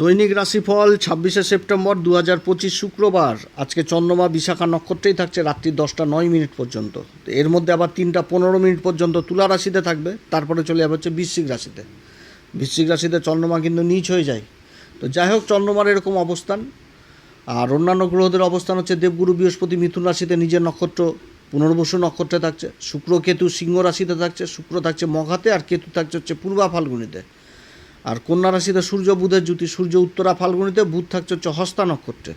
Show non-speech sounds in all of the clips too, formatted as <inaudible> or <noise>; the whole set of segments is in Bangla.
দৈনিক রাশিফল, ছাব্বিশে সেপ্টেম্বর দু হাজার পঁচিশ শুক্রবার। আজকে চন্দ্রমা, বিশাখা নক্ষত্রেই থাকছে রাত্রি দশটা নয় মিনিট পর্যন্ত। এর মধ্যে আবার তিনটা পনেরো মিনিট পর্যন্ত তুলা রাশিতে থাকবে, তারপরে চলে যাবে হচ্ছে বৃশ্চিক রাশিতে। বৃশ্চিক রাশিতে চন্দ্রমা কিন্তু নিচ হয়ে যায়। তো যাই হোক, চন্দ্রমার এরকম অবস্থান। আর অন্যান্য গ্রহদের অবস্থান হচ্ছে দেবগুরু, বৃহস্পতি, মিথুন রাশিতে নিজের নক্ষত্র, পুনর্বসু নক্ষত্রে থাকছে। শুক্র, কেতু, সিংহ রাশিতে থাকছে, শুক্র থাকছে মঘাতে, আর কেতু থাকছে হচ্ছে পূর্বা ফাল্গুনিতে। আর কন্যা রাশিতে সূর্য, বুধের জ্যোতি, সূর্য উত্তরা, ফাল্গুনিতে বুধ থাকছে হচ্ছে হস্তা নক্ষত্রে।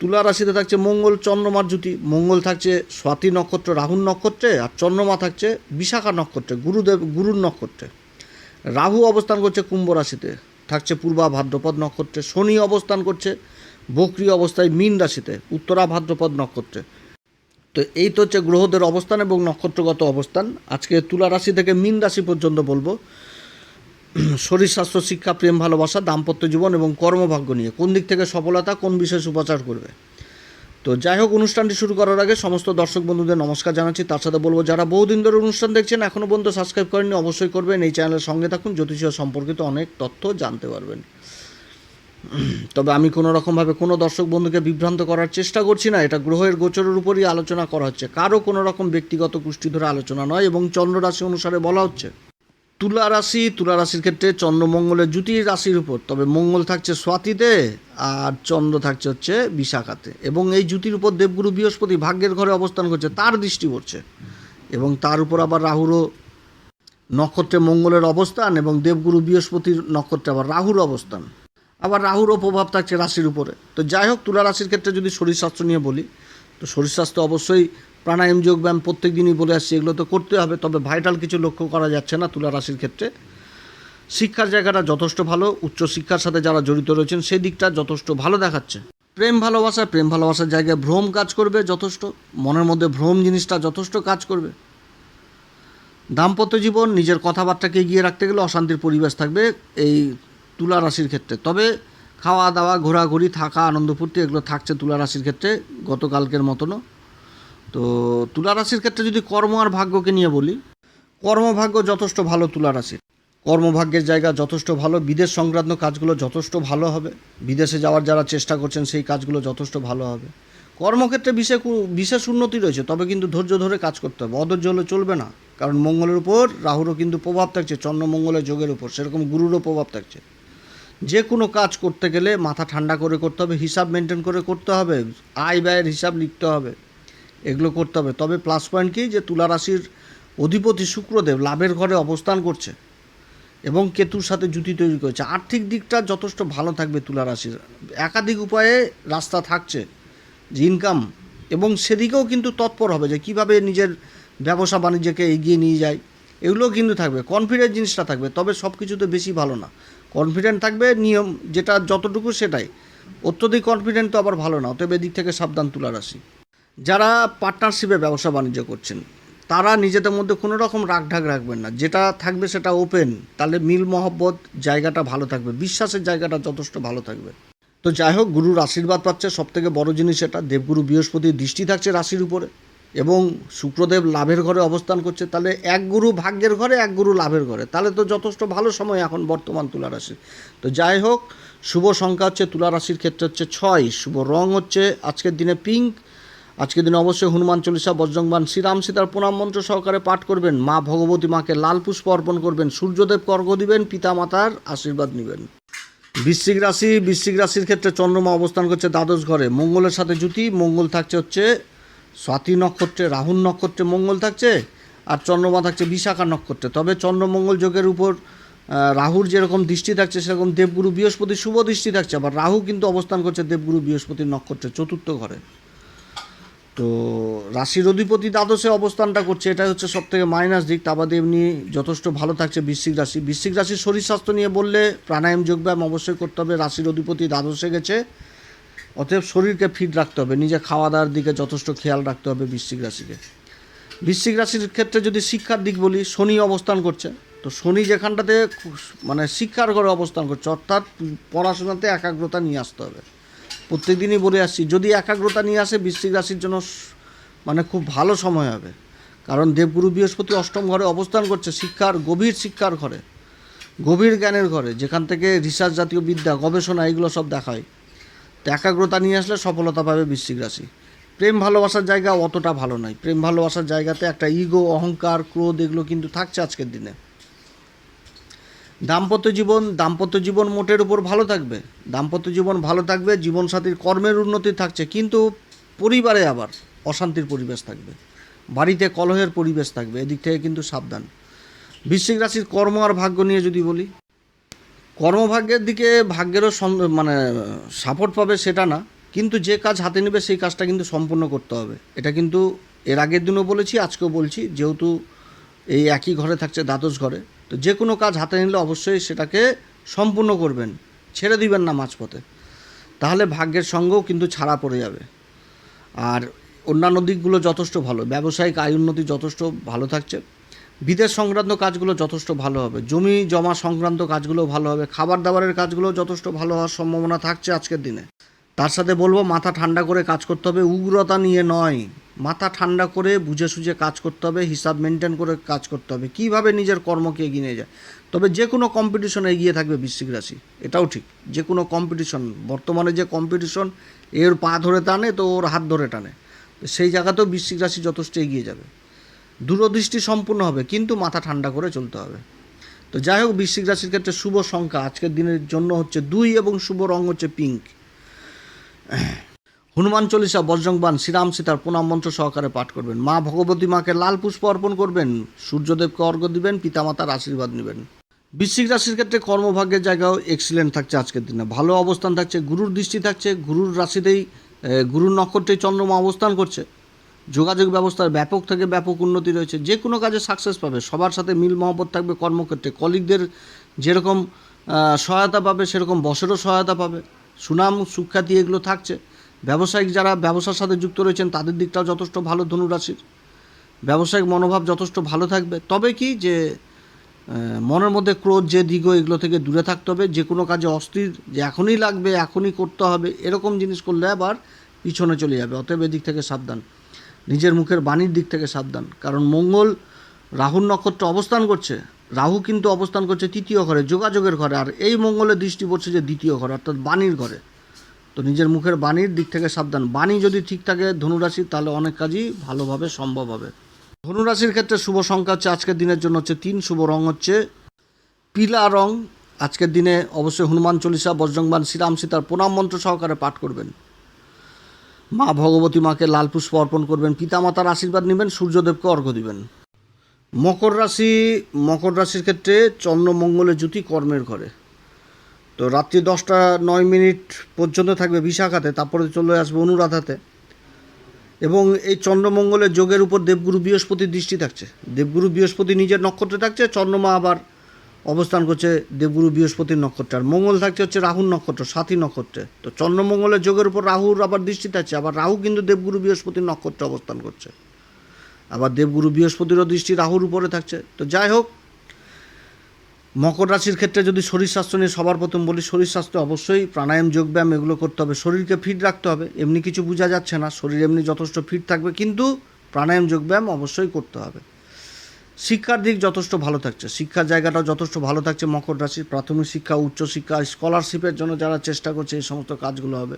তুলা রাশিতে থাকছে মঙ্গল, চন্দ্রমার জ্যোতি, মঙ্গল থাকছে স্বাতি নক্ষত্র, রাহুর নক্ষত্রে, আর চন্দ্রমা থাকছে বিশাখা নক্ষত্রে, গুরুদেব, গুরুর নক্ষত্রে। রাহু অবস্থান করছে কুম্ভ রাশিতে, থাকছে পূর্বা ভাদ্রপদ নক্ষত্রে, শনি অবস্থান করছে বক্রি অবস্থায় মীন রাশিতে, উত্তরা ভাদ্রপদ নক্ষত্রে। তো এই তো হচ্ছে গ্রহদের অবস্থান এবং নক্ষত্রগত অবস্থান। আজকে তুলা রাশি থেকে মীন রাশি পর্যন্ত বলব। <clears throat> শরীর, স্বাস্থ্য, শিক্ষা, প্রেম, ভালোবাসা, দাম্পত্য জীবন এবং কর্মভাগ্য নিয়ে। কোন দিক থেকে সফলতা, কোন বিশেষ উপাচার করবে? তো যাই হোক, অনুষ্ঠানটি শুরু করার আগে সমস্ত দর্শক বন্ধুদের নমস্কার জানাচ্ছি। তার সাথে বলব, যারা বহুদিন ধরে অনুষ্ঠান দেখছেন এখনও পর্যন্ত সাবস্ক্রাইব করেননি, অবশ্যই করবেন। এই চ্যানেলের সঙ্গে থাকুন, জ্যোতিষীয় সম্পর্কিত অনেক তথ্য জানতে পারবেন। <clears throat> তবে আমি কোনো রকমভাবে কোনো দর্শক বন্ধুকে বিভ্রান্ত করার চেষ্টা করছি না, এটা গ্রহের গোচরের উপরই আলোচনা করা হচ্ছে। কারও কোনো রকম ব্যক্তিগত কুষ্টি ধরে আলোচনা নয় এবং চন্দ্র রাশি অনুসারে বলা হচ্ছে। তুলা রাশি, তুলা রাশির ক্ষেত্রে চন্দ্রমঙ্গলের জুতি রাশির উপর। তবে মঙ্গল থাকছে স্বাতিতে আর চন্দ্র থাকছে হচ্ছে বিশাখাতে। এবং এই জুতির উপর দেবগুরু বৃহস্পতি ভাগ্যের ঘরে অবস্থান করছে, তার দৃষ্টি পড়ছে। এবং তার উপর আবার রাহুরও নক্ষত্রে মঙ্গলের অবস্থান এবং দেবগুরু বৃহস্পতির নক্ষত্রে আবার রাহুর অবস্থান। আবার রাহুরও প্রভাব থাকছে রাশির উপরে। তো যাই হোক, তুলা রাশির ক্ষেত্রে যদি শরীর স্বাস্থ্য নিয়ে বলি, তো শরীর স্বাস্থ্য অবশ্যই প্রাণায়াম যোগব্যায়াম প্রত্যেক দিনই বলে আসছি, এগুলো তো করতে হবে, তবে ভাইটাল কিছু লক্ষ্য করা যাচ্ছে না তুলা রাশির ক্ষেত্রে। শিক্ষার জায়গাটা যথেষ্ট ভালো, উচ্চশিক্ষার সাথে যারা জড়িত রয়েছেন, সেই দিকটা যথেষ্ট ভালো দেখাচ্ছে। প্রেম ভালোবাসা, প্রেম ভালোবাসার জায়গায় ভ্রম কাজ করবে যথেষ্ট, মনের মধ্যে ভ্রম জিনিসটা যথেষ্ট কাজ করবে। দাম্পত্য জীবন, নিজের কথাবার্তাকে এগিয়ে রাখতে গেলে অশান্তির পরিবেশ থাকবে এই তুলা রাশির ক্ষেত্রে। তবে খাওয়া দাওয়া ঘোরাঘুরি, থাকা, আনন্দ ফুর্তি, এগুলো থাকছে তুলা রাশির ক্ষেত্রে গতকালকের মতনও। তো তুলা রাশির ক্ষেত্রে যদি কর্ম আর ভাগ্যকে নিয়ে বলি, কর্মভাগ্য যথেষ্ট ভালো তুলা রাশির কর্মভাগ্যের জায়গা যথেষ্ট ভালো, বিদেশ সংক্রান্ত কাজগুলো যথেষ্ট ভালো হবে। বিদেশে যাওয়ার যারা চেষ্টা করছেন, সেই কাজগুলো যথেষ্ট ভালো হবে। কর্মক্ষেত্রে বিশেষ বিশেষ উন্নতি রয়েছে, তবে কিন্তু ধৈর্য ধরে কাজ করতে হবে। অধৈর্য হলে চলবে না, কারণ মঙ্গলের উপর রাহুরও কিন্তু প্রভাব থাকছে চন্দ্রমঙ্গলের যোগের উপর, সেরকম গুরুরও প্রভাব থাকছে। যে কোনো কাজ করতে গেলে মাথা ঠান্ডা করে করতে হবে, হিসাব মেনটেন করে করতে হবে, আয় ব্যয়ের হিসাব লিখতে হবে। এগুলো করতে হবে। তবে প্লাস পয়েন্ট কি যে তুলা রাশির অধিপতি শুক্রদেব লাভের ঘরে অবস্থান করছে এবং কেতুর সাথে জুতি তৈরি করেছে। আর্থিক দিকটা যথেষ্ট ভালো থাকবে তুলা রাশির। একাধিক উপায়ে রাস্তা থাকছে যে ইনকাম এবং সেদিকেও কিন্তু তৎপর হবে যে কীভাবে নিজের ব্যবসা বাণিজ্যকে এগিয়ে নিয়ে যায়। এগুলোও কিন্তু থাকবে। কনফিডেন্ট জিনিসটা থাকবে। তবে সব কিছুতে বেশি ভালো না। কনফিডেন্ট থাকবে নিয়ম যেটা যতটুকু সেটাই। অত্যধিক কনফিডেন্ট তো আবার ভালো না। অতএব এদিক থেকে সাবধান তুলা রাশি। যারা পার্টনারশিপে ব্যবসা বাণিজ্য করছেন, তারা নিজেদের মধ্যে কোনো রকম রাগঢাক রাখবেন না। যেটা থাকবে সেটা ওপেন তাহলে মিল, মহব্বত জায়গাটা ভালো থাকবে, বিশ্বাসের জায়গাটা যথেষ্ট ভালো থাকবে। তো যাই হোক, গুরুর আশীর্বাদ পাচ্ছে সব থেকে বড় জিনিস এটা দেবগুরু বৃহস্পতির দৃষ্টি থাকছে রাশির উপরে, এবং শুক্রদেব লাভের ঘরে অবস্থান করছে, তাহলে এক গুরু ভাগ্যের ঘরে, এক গুরু লাভের ঘরে। তাহলে তো যথেষ্ট ভালো সময় এখন বর্তমান তুলা রাশির। তো যাই হোক, শুভ সংখ্যা হচ্ছে তুলা রাশির ক্ষেত্রে হচ্ছে ছয়, শুভ রং হচ্ছে আজকের দিনে পিঙ্ক আজকের দিনে অবশ্যই হনুমান চল্লিশা বজ্রংবান শ্রীরাম সীতার প্রণাম মন্ত্র সহকারে পাঠ করবেন। মা ভগবতী মাকে লাল পুষ্প অর্পণ করবেন। সূর্যদেব কর্গ দিবেন পিতা মাতার আশীর্বাদ নেবেন। বৃশ্চিক রাশি, বৃশ্চিক রাশির ক্ষেত্রে চন্দ্রমা অবস্থান করছে দ্বাদশ ঘরে। মঙ্গলের সাথে জুতি মঙ্গল থাকছে হচ্ছে স্বাতি নক্ষত্রে, রাহুল নক্ষত্রে মঙ্গল থাকছে আর চন্দ্রমা থাকছে বিশাখা নক্ষত্রে। তবে চন্দ্রমঙ্গল যোগের উপর রাহুর যেরকম দৃষ্টি থাকছে, সেরকম দেবগুরু বৃহস্পতির শুভ দৃষ্টি থাকছে। আবার রাহু কিন্তু অবস্থান করছে দেবগুরু বৃহস্পতির নক্ষত্রে চতুর্থ ঘরে। তো রাশির অধিপতি দ্বাদশে অবস্থানটা করছে এটা হচ্ছে সব থেকে মাইনাস দিক। তা বাদে এমনি যথেষ্ট ভালো থাকছে বৃশ্চিক রাশি। বৃশ্চিক রাশির শরীর স্বাস্থ্য নিয়ে বললে প্রাণায়াম, যোগব্যায়াম অবশ্যই করতে হবে। রাশির অধিপতি দ্বাদশে গেছে, অতএব শরীরকে ফিট রাখতে হবে। নিজে খাওয়া দাওয়ার দিকে যথেষ্ট খেয়াল রাখতে হবে বৃশ্চিক রাশিকে। বৃশ্চিক রাশির ক্ষেত্রে যদি শিক্ষার দিক বলি, শনি অবস্থান করছে। তো শনি যেখানটাতে মানে শিক্ষার ঘরে অবস্থান করছে, অর্থাৎ পড়াশোনাতে একাগ্রতা নিয়ে আসতে হবে। প্রত্যেক দিনই বলে আসছি, যদি একাগ্রতা নিয়ে আসে বৃশ্চিক রাশির জন্য মানে খুব ভালো সময় হবে। কারণ দেবগুরু বৃহস্পতি অষ্টম ঘরে অবস্থান করছে, শিক্ষার গভীর শিক্ষার ঘরে, গভীর জ্ঞানের ঘরে, যেখান থেকে রিসার্চ জাতীয় বিদ্যা, গবেষণা, এগুলো সব দেখায়। তো একাগ্রতা নিয়ে আসলে সফলতা পাবে বৃশ্চিক রাশি। প্রেম ভালোবাসার জায়গা অতটা ভালো নয়। প্রেম ভালোবাসার জায়গাতে একটা ইগো অহংকার, ক্রোধ, এগুলো কিন্তু থাকছে আজকের দিনে। দাম্পত্য জীবন দাম্পত্য জীবন মোটের উপর ভালো থাকবে। দাম্পত্য জীবন ভালো থাকবে, জীবনসাথীর কর্মের উন্নতি থাকছে, কিন্তু পরিবারে আবার অশান্তির পরিবেশ থাকবে। বাড়িতে কলহের পরিবেশ থাকবে, এদিক থেকে কিন্তু সাবধান। বৃশ্চিক রাশির কর্ম আর ভাগ্য নিয়ে যদি বলি, কর্মভাগ্যের দিকে ভাগ্যেরও মানে সাপোর্ট পাবে সেটা না, কিন্তু যে কাজ হাতে নেবে সেই কাজটা কিন্তু সম্পূর্ণ করতে হবে। এটা কিন্তু এর আগের দিনও বলেছি, আজকেও বলছি, যেহেতু এই একই ঘরে থাকছে দ্বাদশ ঘরে তো যে কোনো কাজ হাতে নিলে অবশ্যই সেটাকে সম্পূর্ণ করবেন, ছেড়ে দিবেন না মাঝপথে। তাহলে ভাগ্যের সঙ্গেও কিন্তু ছাড়া পড়ে যাবে। আর অন্যান্য দিকগুলো যথেষ্ট ভালো, ব্যবসায়িক আয় উন্নতি যথেষ্ট ভালো থাকছে, বিদেশ সংক্রান্ত কাজগুলো যথেষ্ট ভালো হবে, জমি জমা সংক্রান্ত কাজগুলো ভালো হবে, খাবার দাবারের কাজগুলো যথেষ্ট ভালো হওয়ার সম্ভাবনা থাকছে আজকের দিনে। তার সাথে বলব, মাথা ঠান্ডা করে কাজ করতে হবে, উগ্রতা নিয়ে নয়। মাথা ঠান্ডা করে বুঝে সুঝে কাজ করতে হবে, হিসাব মেনটেন করে কাজ করতে হবে। কীভাবে নিজের কর্মকে এগিয়ে নিয়ে যায়? তবে যে কোনো কম্পিটিশনে এগিয়ে থাকবে বৃশ্চিক রাশি, এটাও ঠিক। যে কোনো কম্পিটিশন বর্তমানে যে কম্পিটিশন এর পা ধরে টানে তো ওর হাত ধরে টানে। সেই জায়গাতেও বৃশ্চিক রাশি যথেষ্ট এগিয়ে যাবে। দূরদৃষ্টি সম্পূর্ণ হবে, কিন্তু মাথা ঠান্ডা করে চলতে হবে। তো যাই হোক, বৃশ্চিক রাশির ক্ষেত্রে শুভ সংখ্যা আজকের দিনের জন্য হচ্ছে দুই এবং শুভ রং হচ্ছে পিঙ্ক হনুমান চল্লিশা বজ্রংবান শ্রীরাম সীতার প্রণাম মন্ত্র সহকারে পাঠ করবেন। মা ভগবতী মাকে লাল পুষ্প অর্পণ করবেন। সূর্যদেবকে অর্ঘ্য দিবেন, পিতামাতার আশীর্বাদ নেবেন। বৃশ্চিক রাশির ক্ষেত্রে কর্মভাগ্যের জায়গাও এক্সিলেন্ট থাকছে আজকের দিনে। ভালো অবস্থান থাকছে, গুরুর দৃষ্টি থাকছে, গুরুর রাশিতেই গুরুর নক্ষত্রেই চন্দ্রমা অবস্থান করছে। যোগাযোগ ব্যবস্থার ব্যাপক থেকে ব্যাপক উন্নতি রয়েছে। যে কোনো কাজে সাকসেস পাবে। সবার সাথে মিল মহব্বত থাকবে কর্মক্ষেত্রে। কলিগদের যেরকম সহায়তা পাবে, সেরকম বসেরও সহায়তা পাবে। সুনাম, সুখ্যাতি এগুলো থাকছে। ব্যবসায়িক যারা ব্যবসার সাথে যুক্ত রয়েছেন, তাদের দিকটাও যথেষ্ট ভালো ধনুরাশির ব্যবসায়িক মনোভাব যথেষ্ট ভালো থাকবে। তবে কি যে মনের মধ্যে ক্রোধ যে দিগ এগুলো থেকে দূরে থাকতে হবে। যে কোনো কাজে অস্থির, যে এখনই লাগবে, এখনই করতে হবে, এরকম জিনিস করলে আবার পিছনে চলে যাবে। অতএব এদিক থেকে সাবধান। নিজের মুখের বাণীর দিক থেকে সাবধান। কারণ মঙ্গল রাহুর নক্ষত্র অবস্থান করছে। রাহু কিন্তু অবস্থান করছে তৃতীয় ঘরে, যোগাযোগের ঘরে। আর এই মঙ্গলের দৃষ্টি পড়ছে যে দ্বিতীয় ঘরে, অর্থাৎ বাণীর ঘরে। তো নিজের মুখের বাণীর দিক থেকে সাবধান। বাণী যদি ঠিক থাকে ধনুরাশি, তাহলে অনেক কাজই ভালোভাবে সম্ভব হবে। ধনুরাশির ক্ষেত্রে শুভ সংখ্যা হচ্ছে, আজকের দিনের জন্য হচ্ছে তিন, শুভ রং হচ্ছে পিলা রং। আজকের দিনে অবশ্যই হনুমান চল্লিশা বজ্রংবান শ্রীরাম সীতার প্রণাম মন্ত্র সহকারে পাঠ করবেন। মা ভগবতী মাকে লাল পুষ্প অর্পণ করবেন, পিতামাতার আশীর্বাদ নেবেন, সূর্যদেবকে অর্ঘ্য দিবেন। মকর রাশি, মকর রাশির ক্ষেত্রে চন্দ্রমঙ্গলের জ্যোতি কর্মের ঘরে। তো রাত্রি দশটা নয় মিনিট পর্যন্ত থাকবে বিশাখাতে, তারপরে চলে আসবে অনুরাধাতে। এবং এই চন্দ্রমঙ্গলের যোগের উপর দেবগুরু বৃহস্পতির দৃষ্টি থাকছে। দেবগুরু বৃহস্পতি নিজের নক্ষত্রে থাকছে, চন্দ্রমা আবার অবস্থান করছে দেবগুরু বৃহস্পতির নক্ষত্রে। আর মঙ্গল থাকছে হচ্ছে রাহুর নক্ষত্র, সাথী নক্ষত্রে। তো চন্দ্রমঙ্গলের যোগের উপর রাহুর আবার দৃষ্টি থাকছে, আবার রাহু কিন্তু দেবগুরু বৃহস্পতির নক্ষত্রে অবস্থান করছে। আবার দেবগুরু বৃহস্পতিরও দৃষ্টি রাহুর উপরে থাকছে। তো যাই হোক মকর রাশির ক্ষেত্রে যদি শরীর স্বাস্থ্য নিয়ে সবার প্রথম বলি, শরীর স্বাস্থ্য অবশ্যই, প্রাণায়াম, যোগব্যায়াম এগুলো করতে হবে। শরীরকে ফিট রাখতে হবে। এমনি কিছু বোঝা যাচ্ছে না, শরীর এমনি যথেষ্ট ফিট থাকবে, কিন্তু প্রাণায়াম, যোগব্যায়াম অবশ্যই করতে হবে। শিক্ষার দিক যথেষ্ট ভালো থাকছে, শিক্ষার জায়গাটাও যথেষ্ট ভালো থাকছে মকর রাশির। প্রাথমিক শিক্ষা উচ্চশিক্ষা স্কলারশিপের জন্য যারা চেষ্টা করছে, এই সমস্ত কাজগুলো হবে।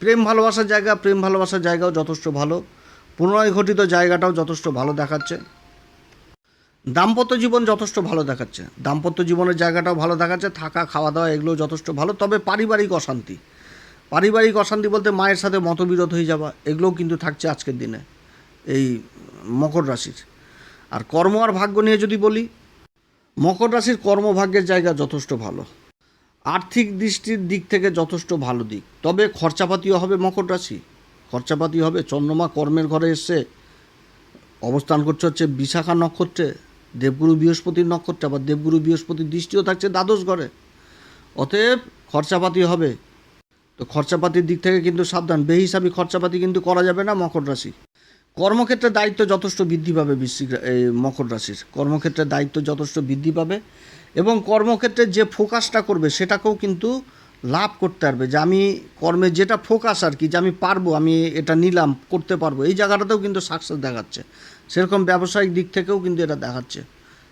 প্রেম ভালোবাসার জায়গা, প্রেম ভালোবাসার জায়গাও যথেষ্ট ভালো। পুনরায় ঘটিত জায়গাটাও যথেষ্ট ভালো দেখাচ্ছে। দাম্পত্য জীবন যথেষ্ট ভালো দেখাচ্ছে। দাম্পত্য জীবনের জায়গাটাও ভালো দেখাচ্ছে, থাকা খাওয়া দাওয়া এগুলো যথেষ্ট ভালো। তবে পারিবারিক অশান্তি। পারিবারিক অশান্তি বলতে মায়ের সাথে মতবিরোধ হয়ে যাওয়া, এগুলোও কিন্তু থাকছে আজকের দিনে এই মকর রাশির। আর কর্ম আর ভাগ্য নিয়ে যদি বলি, মকর রাশির কর্মভাগ্যের জায়গা যথেষ্ট ভালো। আর্থিক দৃষ্টির দিক থেকে যথেষ্ট ভালো দিক। তবে খরচাপাতিও হবে মকর রাশি। খরচাপাতি হবে, চন্দ্রমা কর্মের ঘরে এসছে অবস্থান করছে হচ্ছে বিশাখা নক্ষত্রে। দেবগুরু বৃহস্পতির নক্ষত্রে, আবার দেবগুরু বৃহস্পতির দৃষ্টিও থাকছে দ্বাদশ ঘরে। অতএব খরচাপাতি হবে। তো খরচাপাতির দিক থেকে কিন্তু সাবধান। বেহিসাবি খরচাপাতি কিন্তু করা যাবে না মকর রাশি। কর্মক্ষেত্রে দায়িত্ব যথেষ্ট বৃদ্ধি পাবে বৃশ্চিক মকর রাশির। কর্মক্ষেত্রে দায়িত্ব যথেষ্ট বৃদ্ধি পাবে এবং কর্মক্ষেত্রে যে ফোকাসটা করবে সেটাকেও কিন্তু লাভ করতে পারবে যে আমি কর্মে যেটা ফোকাস আর কি, যে আমি পারব, আমি এটা নিলাম, করতে পারব, এই জায়গাটাতেও কিন্তু সাকসেস দেখাচ্ছে। সেরকম ব্যবসায়িক দিক থেকেও কিন্তু এটা দেখাচ্ছে।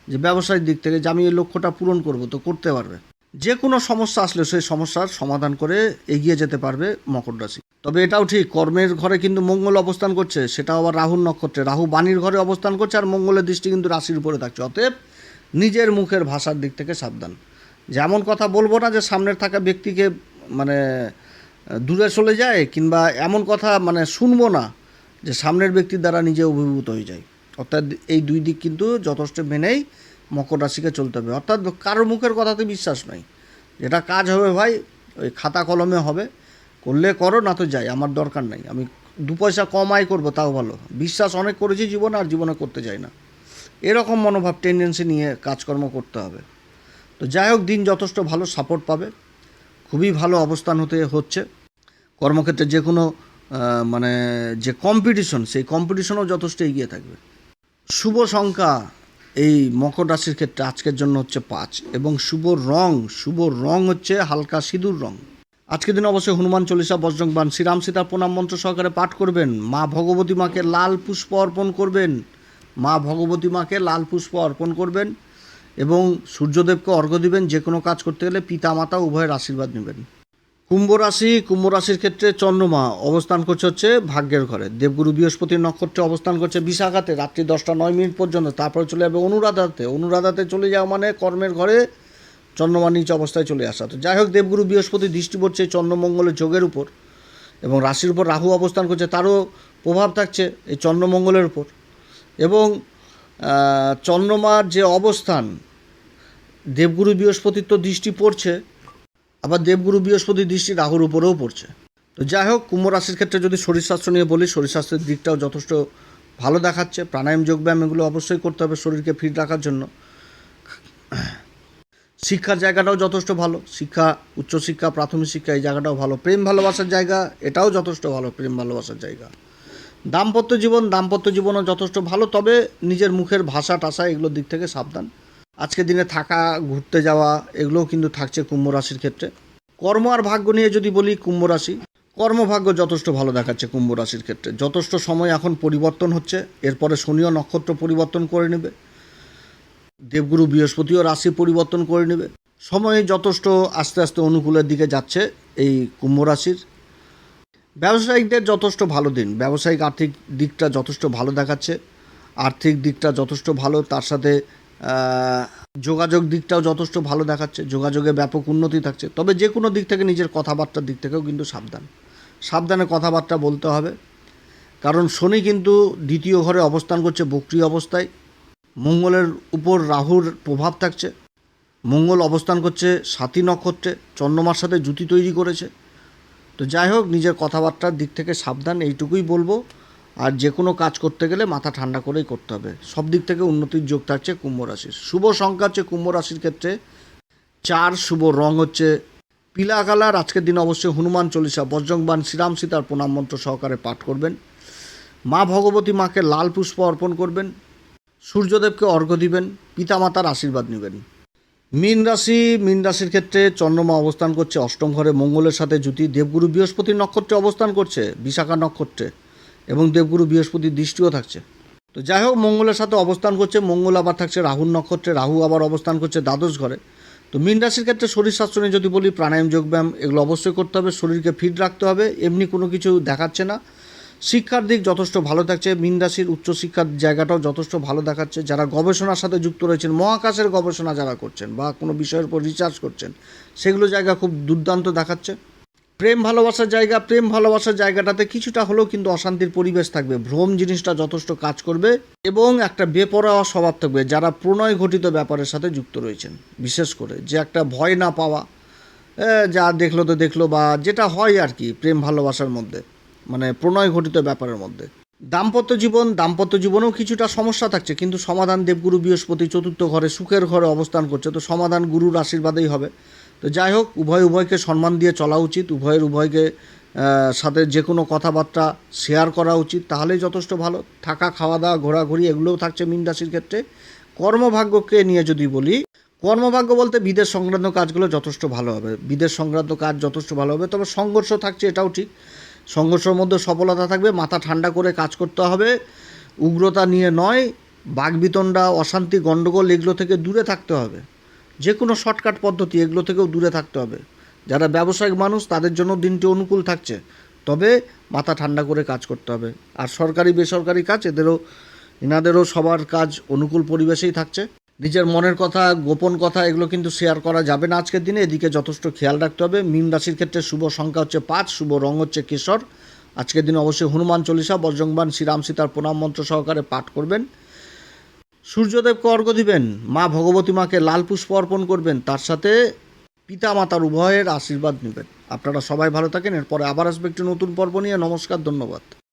যে ব্যবসায়িক দিক থেকে যে আমি এই লক্ষ্যটা পূরণ করব, তো করতে পারবে। যে কোনো সমস্যা আসলে সেই সমস্যার সমাধান করে এগিয়ে যেতে পারবে মকর রাশি। তবে এটাও ঠিক, কর্মের ঘরে কিন্তু মঙ্গল অবস্থান করছে সেটা আবার রাহুর নক্ষত্রে। রাহু বাণীর ঘরে অবস্থান করছে আর মঙ্গলের দৃষ্টি কিন্তু রাশির উপরে থাকছে। অতএব নিজের মুখের ভাষার দিক থেকে সাবধান। যেমন কথা বলব না যে সামনের থাকা ব্যক্তিকে মানে দূরে চলে যায় কিংবা এমন কথা মানে শুনব না যে সামনের ব্যক্তির দ্বারা নিজে অভিভূত হয়ে যায়। অর্থাৎ এই দুই দিক কিন্তু যথেষ্ট মেনেই মকর রাশিকে চলতে হবে। অর্থাৎ কারোর মুখের কথাতে বিশ্বাস নয় যেটা কাজ হবে ভাই, ওই খাতা কলমে হবে। করলে করো, না তো যাই, আমার দরকার নাই। আমি দু পয়সা কম আয় করব, তাও ভালো। বিশ্বাস অনেক করেছি জীবনে, আর জীবনে করতে চাই না। এরকম মনোভাব টেন্ডেন্সি নিয়ে কাজকর্ম করতে হবে। তো যাই হোক, দিন যথেষ্ট ভালো সাপোর্ট পাবে। খুবই ভালো অবস্থান হতে হচ্ছে। কর্মক্ষেত্রে যে কোনো মানে যে কম্পিটিশন সেই কম্পিটিশনও যথেষ্ট এগিয়ে থাকবে। শুভ সংখ্যা এই মকর রাশির ক্ষেত্রে আজকের জন্য হচ্ছে পাঁচ এবং শুভ রং শুভ রং হচ্ছে হালকা সিঁদুর রং। আজকের দিন অবশ্যই হনুমান চল্লিশা বজ্রংবান শ্রীরাম সীতা প্রণাম মন্ত্র সহকারে পাঠ করবেন। মা ভগবতী মাকে লাল পুষ্প অর্পণ করবেন। মা ভগবতী মাকে লাল পুষ্প অর্পণ করবেন। এবং সূর্যদেবকে অর্ঘ্য দিবেন, যে কোনো কাজ করতে গেলে পিতা মাতা উভয়ের আশীর্বাদ নেবেন। কুম্ভ রাশি, কুম্ভ রাশির ক্ষেত্রে চন্দ্রমা অবস্থান করছে হচ্ছে ভাগ্যের ঘরে। দেবগুরু বৃহস্পতির নক্ষত্রে অবস্থান করছে বিশাখাতে, রাত্রি দশটা নয় মিনিট পর্যন্ত। তারপরে চলে যাবে অনুরাধাতে। অনুরাধাতে চলে যাওয়া মানে কর্মের ঘরে চন্দ্রমা নিচ অবস্থায় চলে আসা। তো যাই হোক, দেবগুরু বৃহস্পতি দৃষ্টি পড়ছে চন্দ্রমঙ্গলের যোগের উপর এবং রাশির উপর রাহু অবস্থান করছে, তারও প্রভাব থাকছে এই চন্দ্রমঙ্গলের উপর। এবং চন্দ্রমার যে অবস্থান, দেবগুরু বৃহস্পতির তো দৃষ্টি পড়ছে, আবার দেবগুরু বৃহস্পতির দৃষ্টি রাহুর উপরেও পড়ছে। তো যাই হোক, কুম্ভ রাশির ক্ষেত্রে যদি শরীরস্বাস্থ্য নিয়ে বলি শরীরস্বাস্থ্যের দিকটাও যথেষ্ট ভালো দেখাচ্ছে। প্রাণায়াম, যোগব্যায়াম এগুলো অবশ্যই করতে হবে শরীরকে ফিট রাখার জন্য। শিক্ষার জায়গাটাও যথেষ্ট ভালো। শিক্ষা, উচ্চশিক্ষা, প্রাথমিক শিক্ষা এই জায়গাটাও ভালো। প্রেম ভালোবাসার জায়গা, এটাও যথেষ্ট ভালো, প্রেম ভালোবাসার জায়গা। দাম্পত্য জীবন, দাম্পত্য জীবনও যথেষ্ট ভালো, তবে নিজের মুখের ভাষা টাষা এগুলোর দিক থেকে সাবধান। আজকের দিনে থাকা, ঘুরতে যাওয়া, এগুলোও কিন্তু থাকছে কুম্ভ রাশির ক্ষেত্রে। কর্ম আর ভাগ্য নিয়ে যদি বলি কুম্ভ রাশি, কর্মভাগ্য যথেষ্ট ভালো দেখাচ্ছে কুম্ভ রাশির ক্ষেত্রে। যথেষ্ট সময় এখন পরিবর্তন হচ্ছে, এরপরে শনিও নক্ষত্র পরিবর্তন করে নেবে। দেবগুরু বৃহস্পতিও রাশি পরিবর্তন করে নেবে। সময় যথেষ্ট আস্তে আস্তে অনুকূলের দিকে যাচ্ছে এই কুম্ভ রাশির। ব্যবসায়িকদের যথেষ্ট ভালো দিন। ব্যবসায়িক আর্থিক দিকটা যথেষ্ট ভালো দেখাচ্ছে। আর্থিক দিকটা যথেষ্ট ভালো, তার সাথে যোগাযোগ দিকটাও যথেষ্ট ভালো দেখাচ্ছে। যোগাযোগে ব্যাপক উন্নতি থাকছে। তবে যে কোনো দিক থেকে নিজের কথাবার্তার দিক থেকেও কিন্তু সাবধান। সাবধানে কথাবার্তা বলতে হবে। কারণ শনি কিন্তু দ্বিতীয় ঘরে অবস্থান করছে বক্রি অবস্থায়। মঙ্গলের উপর রাহুর প্রভাব থাকছে। মঙ্গল অবস্থান করছে সাথী নক্ষত্রে। চন্দ্রমার সাথে জুতি তৈরি করেছে। তো যাই হোক, নিজের কথাবার্তার দিক থেকে সাবধান, এইটুকুই বলব। আর যে কোনো কাজ করতে গেলে মাথা ঠান্ডা করেই করতে হবে। সব দিক থেকে উন্নতির যোগ থাকছে কুম্ভ রাশির। শুভ সংখ্যা হচ্ছে কুম্ভ রাশির ক্ষেত্রে। চার শুভ রং হচ্ছে পিলা কালার। আজকের দিন অবশ্যই হনুমান চল্লিশা বজ্রংবান শ্রীরাম সীতার প্রণাম মন্ত্র সহকারে পাঠ করবেন। মা ভগবতী মাকে লাল পুষ্প অর্পণ করবেন। সূর্যদেবকে অর্ঘ্য দিবেন। পিতামাতার আশীর্বাদ নেবেন। মীন রাশি, মীন রাশির ক্ষেত্রে চন্দ্রমা অবস্থান করছে, অষ্টম ঘরে মঙ্গলের সাথে জুতি দেবগুরু বৃহস্পতি নক্ষত্রে অবস্থান করছে, বিশাখা নক্ষত্রে এবং দেবগুরু বৃহস্পতির দৃষ্টিও থাকছে। তো যাই হোক, মঙ্গলের সাথে অবস্থান করছে, মঙ্গল আবার থাকছে রাহুর নক্ষত্রে, রাহু আবার অবস্থান করছে দ্বাদশ ঘরে। তো মীন রাশির ক্ষেত্রে শরীর স্বাস্থ্য নিয়ে যদি বলি, প্রাণায়াম, যোগব্যায়াম, এগুলো অবশ্যই করতে হবে, শরীরকে ফিট রাখতে হবে, এমনি কোনো কিছু দেখাচ্ছে না। শিক্ষার দিক যথেষ্ট ভালো থাকছে। মীন রাশির উচ্চশিক্ষার জায়গাটাও যথেষ্ট ভালো দেখাচ্ছে। যারা গবেষণার সাথে যুক্ত রয়েছেন, মহাকাশের গবেষণা যারা করছেন বা কোনো বিষয়ের উপর রিসার্চ করছেন, সেগুলো জায়গা খুব দুর্দান্ত দেখাচ্ছে। প্রেম ভালোবাসার জায়গা, প্রেম ভালোবাসার জায়গাটাতে কিছুটা হলেও কিন্তু অশান্তির পরিবেশ থাকবে। ভ্রম জিনিসটা যথেষ্ট কাজ করবে এবং একটা বেপরোয়া স্বভাব থাকবে যারা প্রণয় ঘটিত ব্যাপারের সাথে যুক্ত রয়েছেন। বিশেষ করে যে একটা ভয় না পাওয়া যা দেখল তো দেখল বা যেটা হয় আর কি প্রেম ভালোবাসার মধ্যে। মানে প্রণয় ঘটিত ব্যাপারের মধ্যে। দাম্পত্য জীবন, দাম্পত্য জীবনেও কিছুটা সমস্যা থাকছে, কিন্তু সমাধান দেবগুরু বৃহস্পতি চতুর্থ ঘরে, সুখের ঘরে অবস্থান করছে। তো সমাধান গুরুর আশীর্বাদেই হবে। তো যাই হোক, উভয় উভয়কে সম্মান দিয়ে চলা উচিত, উভয়ের উভয়কে সাথে যে কোনো কথাবার্তা শেয়ার করা উচিত, তাহলেই যথেষ্ট ভালো। থাকা, খাওয়া দাওয়া, ঘোরাঘুরি এগুলোও থাকছে মীন রাশির ক্ষেত্রে। কর্মভাগ্যকে নিয়ে যদি বলি, কর্মভাগ্য বলতে বিদেশ সংক্রান্ত কাজগুলো যথেষ্ট ভালো হবে। বিদেশ সংক্রান্ত কাজ যথেষ্ট ভালো হবে, তবে সংঘর্ষ থাকছে, এটাও ঠিক। সংঘর্ষের মধ্যে সফলতা থাকবে, মাথা ঠান্ডা করে কাজ করতে হবে, উগ্রতা নিয়ে নয় বাগবিতণ্ডা অশান্তি, গণ্ডগোল এগুলো থেকে দূরে থাকতে হবে। যে কোনো শর্টকাট পদ্ধতি এগুলো থেকেও দূরে থাকতে হবে। যারা ব্যবসায়িক মানুষ, তাদের জন্য দিনটি অনুকূল থাকছে। তবে মাথা ঠান্ডা করে কাজ করতে হবে। আর সরকারি, বেসরকারি কাজ, এদেরও, এনাদেরও সবার কাজ অনুকূল পরিবেশেই থাকছে। নিজের মনের কথা, গোপন কথা, এগুলো কিন্তু শেয়ার করা যাবে না আজকের দিনে। এদিকে যথেষ্ট খেয়াল রাখতে হবে। মীন রাশির ক্ষেত্রে শুভ সংখ্যা হচ্ছে পাঁচ, শুভ রং হচ্ছে কেশর। আজকের দিনে অবশ্যই হনুমান চল্লিশা বজ্রংবান শ্রীরাম সীতার প্রণাম মন্ত্র সহকারে পাঠ করবেন। সূর্যদেবকে অর্ঘ্য দিবেন? মা ভগবতী মাকে লাল পুষ্প অর্পণ করবেন। তার সাথে পিতা মাতার উভয়ের আশীর্বাদ নেবেন। আপনারা সবাই ভালো থাকেন। এরপরে আবার আসবে একটি নতুন পর্ব নিয়ে। নমস্কার, ধন্যবাদ।